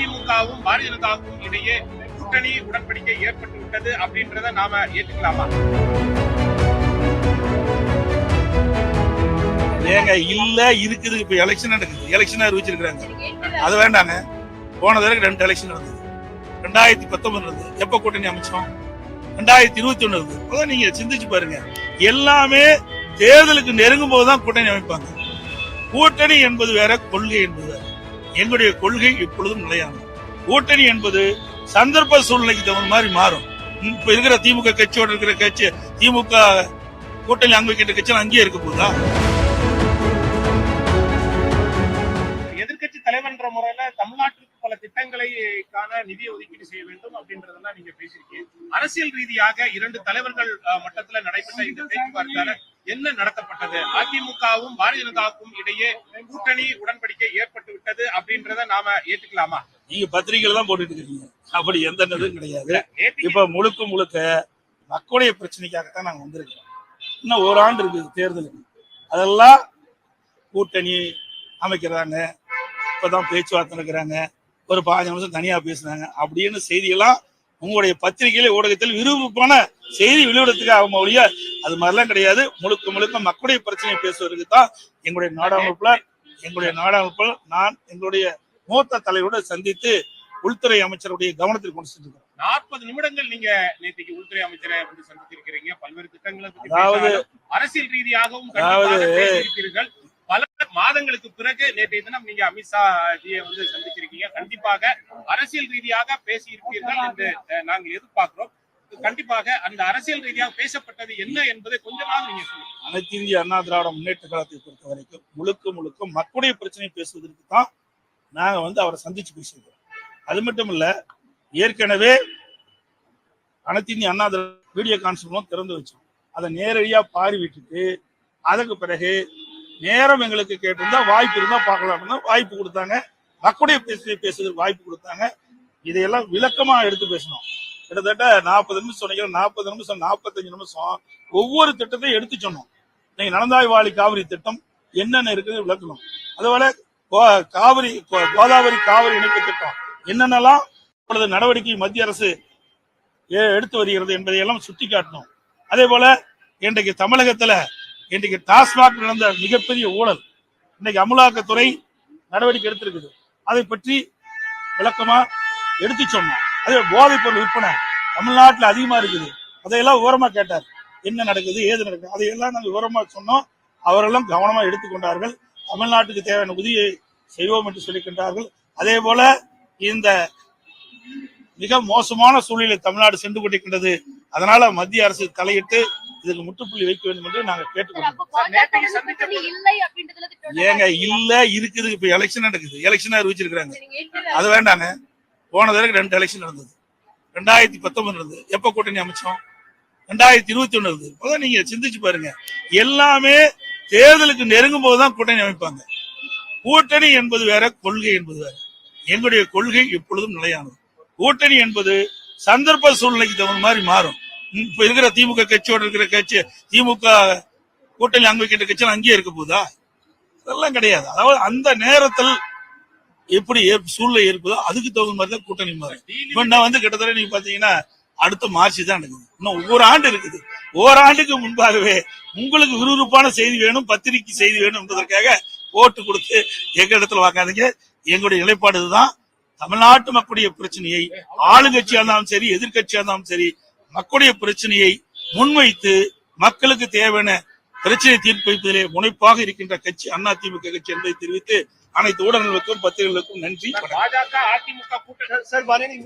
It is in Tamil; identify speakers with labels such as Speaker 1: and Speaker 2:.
Speaker 1: அதிமுகவும் பாரதிய ஜனதாவுக்கும் இடையே கூட்டணி உடன்படிக்கை ஏற்பட்டு விட்டது அப்படின்றத நாம ஏற்றுக்கலாமா
Speaker 2: ஏங்க இல்ல இருக்குது. இப்ப எலெக்ஷன் நடக்குது. எலெக்ஷன் அறிவிச்சிருக்கிறாங்க. அது வேண்டாங்க. போன தடவை ரெண்டு எலெக்ஷன் நடந்தது. ரெண்டாயிரத்தி பத்தொன்பது நடந்தது. எப்ப கூட்டணி அமைச்சோம்? ரெண்டாயிரத்தி இருபத்தி ஒண்ணு இருந்தது அதான் நீங்க சிந்திச்சு பாருங்க. எல்லாமே தேர்தலுக்கு நெருங்கும் போதுதான் கூட்டணி அமைப்பாங்க. கூட்டணி என்பது வேற கொள்கை என்பது எங்களுடைய கொள்கை எப்பொழுதும் நிலையானது. கூட்டணி என்பது சந்தர்ப்ப சூழ்நிலைக்கு தகுந்த மாதிரி மாறும். இப்ப இருக்கிற திமுக கட்சியோட இருக்கிற கட்சி திமுக கூட்டணி அங்க வைக்கின்ற கட்சி அங்கேயே இருக்க போதா
Speaker 1: எதிர்கட்சி தலைவர்ன்ற முறையில தமிழ்நாட்டிற்கு பல திட்டங்களைக்கான நிதி ஒதுக்கீடு செய்ய வேண்டும் அப்படின்றதெல்லாம் நீங்க பேசியிருக்கீங்க. அரசியல் ரீதியாக இரண்டு தலைவர்கள் அஹ், மட்டத்துல நடைபெற்ற இந்த பேச்சுவார்த்தையில என்ன நடத்தப்பட்டது? அதிமுகவும் பாரதிய ஜனதாவுக்கும் இடையே கூட்டணி உடன்படிக்கை ஏற்பட்டு விட்டது அப்படின்றத நாம ஏத்துக்கலாமா?
Speaker 2: நீங்க பத்திரிகையில தான் போட்டுட்டு இருக்கீங்க. அப்படி எந்த இதுவும் கிடையாது. இப்ப முழுக்க முழுக்க மக்களுடைய பிரச்சனைக்காகத்தான் நாங்க வந்திருக்கோம். இன்னும் ஒரு ஆண்டு இருக்குது தேர்தலுக்கு. அதெல்லாம் கூட்டணி அமைக்கிறாங்க. இப்பதான் பேச்சுவார்த்தை நடக்கிறாங்க. ஒரு பாஞ்சு நிமிஷம் தனியா பேசுனாங்க அப்படின்னு செய்தியெல்லாம் உங்களுடைய பத்திரிகையில ஊடகத்தில் விருப்பமான செய்தி வெளியிடத்துக்கு ஒழிய அது மாதிரிலாம் கிடையாது. முழுக்க முழுக்க மக்களுடைய பிரச்சனையை பேசுவதற்கு தான் எங்களுடைய நாடாளுமன்ற எங்களுடைய நாடாளுமன்ற நான் எங்களுடைய மூத்த தலைவரோடு சந்தித்து உள்துறை அமைச்சருடைய கவனத்திற்கு கொண்டு சென்றிருக்கிறோம்.
Speaker 1: நாற்பது நிமிடங்கள் நீங்க நேற்றுக்கு உள்துறை அமைச்சரை வந்து சந்தித்திருக்கிறீங்க. பல்வேறு திட்டங்களை
Speaker 2: அதாவது
Speaker 1: அரசியல் ரீதியாகவும்
Speaker 2: அதாவது
Speaker 1: பல மாதங்களுக்கு பிறகு நேற்றைய தினம் நீங்க அமித்ஷா ஜியை வந்து சந்திச்சிருக்கீங்க. கண்டிப்பாக அரசியல் ரீதியாக பேசியிருப்பீர்கள் என்று அஹ், நாங்கள் எதிர்பார்க்கிறோம். கண்டிப்பாக அந்த அரசியல் ரீதியாக பேசப்பட்டது என்ன என்பதை கொஞ்சமாக நீங்க சொல்லுங்க.
Speaker 2: அனைத்து இந்திய அண்ணா திராவிட முன்னேற்ற கழகத்தை பொறுத்த வரைக்கும் முழுக்க முழுக்க மக்களுடைய பிரச்சனை பேசுவதற்கு தான் நாங்க வந்து அவரை சந்திச்சு பேசியிருக்கோம். அது மட்டும் இல்ல ஏற்கனவே அனைத்து இந்திய அண்ணா திராவிட வீடியோ கான்ஃபரன்ஸ் திறந்து வச்சோம். அதை நேரடியா பார்வையிட்டுட்டு அதுக்கு பிறகு நேரம் எங்களுக்கு கேட்டிருந்தா வாய்ப்பு இருந்தா பார்க்கலாம்னா வாய்ப்பு கொடுத்தாங்க. மக்களுடைய பிரச்சனை பேசுவதற்கு வாய்ப்பு கொடுத்தாங்க. இதையெல்லாம் விளக்கமா எடுத்து பேசணும். கிட்டத்தட்ட நாற்பது நிமிஷம் சொன்னீங்க நாற்பது நிமிஷம் நாற்பத்தஞ்சு நிமிஷம். ஒவ்வொரு திட்டத்தையும் எடுத்து சொன்னோம். நீங்க நலந்தாய் வாழி காவிரி திட்டம் என்னென்ன இருக்குது விளக்கணும் அதுபோல கோ- காவிரி கோ- கோதாவரி காவிரி இணைப்பு திட்டம் என்னென்னலாம் இப்பொழுது நடவடிக்கை மத்திய அரசு எடுத்து வருகிறது என்பதையெல்லாம் சுட்டி காட்டணும் அதே போல இன்றைக்கு தமிழகத்துல இன்றைக்கு டாஸ்மாக் நடந்த மிகப்பெரிய ஊழல் இன்னைக்கு அமலாக்கத்துறை நடவடிக்கை எடுத்திருக்குது. அதை பற்றி விளக்கமா எடுத்து சொன்னோம். அதே போதைப் பொருள் விற்பனை தமிழ்நாட்டுல அதிகமா இருக்குது. அதையெல்லாம் விவரமா கேட்டார். என்ன நடக்குது ஏது நடக்குது அதையெல்லாம் நாங்கள் விவரமா சொன்னோம். அவரெல்லாம் கவனமா எடுத்துக்கொண்டார்கள் தமிழ்நாட்டுக்கு தேவையான உதவியை செய்வோம் என்று சொல்லிக்கின்றார்கள். அதே போல இந்த மிக மோசமான சூழ்நிலை தமிழ்நாடு சென்று கொண்டிருக்கின்றது. அதனால மத்திய அரசு தலையிட்டு இதுக்கு முற்றுப்புள்ளி வைக்க வேண்டும் என்று நாங்கள் கேட்டுக்கொண்டோம் ஏங்க? இல்ல இருக்குது. இப்ப எலெக்ஷன் நடக்குது. எலெக்ஷன்
Speaker 3: ஏற்கனவே
Speaker 2: அது வேண்டாங்க. போன தடவை ரெண்டு எலெக்ஷன் நடந்தது. ரெண்டாயிரத்தி பத்தொன்பது நடந்தது. கூட்டணி அமைச்சோம்? ரெண்டாயிரத்தி இருபத்தி ஒண்ணு இருந்தது தான் நீங்கள் சிந்திச்சு பாருங்க. எல்லாமே தேர்தலுக்கு நெருங்கும் போது தான் கூட்டணி அமைப்பாங்க. கூட்டணி என்பது வேற கொள்கை என்பது வேற. எங்களுடைய கொள்கை எப்பொழுதும் நிலையானது. கூட்டணி என்பது சந்தர்ப்ப சூழ்நிலைக்கு தகுந்த மாதிரி மாறும். இப்ப இருக்கிற திமுக கட்சியோட இருக்கிற கட்சி திமுக கூட்டணி அங்க வைக்கின்ற கட்சி அங்கேயே இருக்க போதா? அதெல்லாம் கிடையாது. அதாவது அந்த நேரத்தில் எப்படி சூழ்நிலை இருப்பதோ அதுக்கு தகுந்த மாதிரி தான் கூட்டணி மாறும். இப்ப நான் வந்து கிட்டத்தட்ட நீங்க பாத்தீங்கன்னா அடுத்த மார்ச் தான் நடக்குது. இன்னும் ஒவ்வொரு ஆண்டு இருக்குது. ஓராண்டுக்கு முன்பாகவே உங்களுக்கு விறுவிறுப்பான செய்தி வேணும் பத்திரிகை செய்தி வேணும் என்பதற்காக ஓட்டு கொடுத்து எங்க இடத்துல வாக்காதீங்க. எங்களுடைய நிலைப்பாடு இதுதான். தமிழ்நாட்டு மக்களுடைய பிரச்சனையை ஆளுங்கட்சியா இருந்தாலும் சரி எதிர்க்கட்சியா இருந்தாலும் சரி மக்களுடைய பிரச்சனையை முன்வைத்து மக்களுக்கு தேவையான பிரச்சனை தீர்ப்பளிப்பதிலே முனைப்பாக இருக்கின்ற கட்சி அதிமுக கட்சி என்பதை தெரிவித்து அனைத்து ஊடகங்களுக்கும் பத்திரிகைகளுக்கும் நன்றி.
Speaker 1: பாஜக அதிமுக கூட்டணி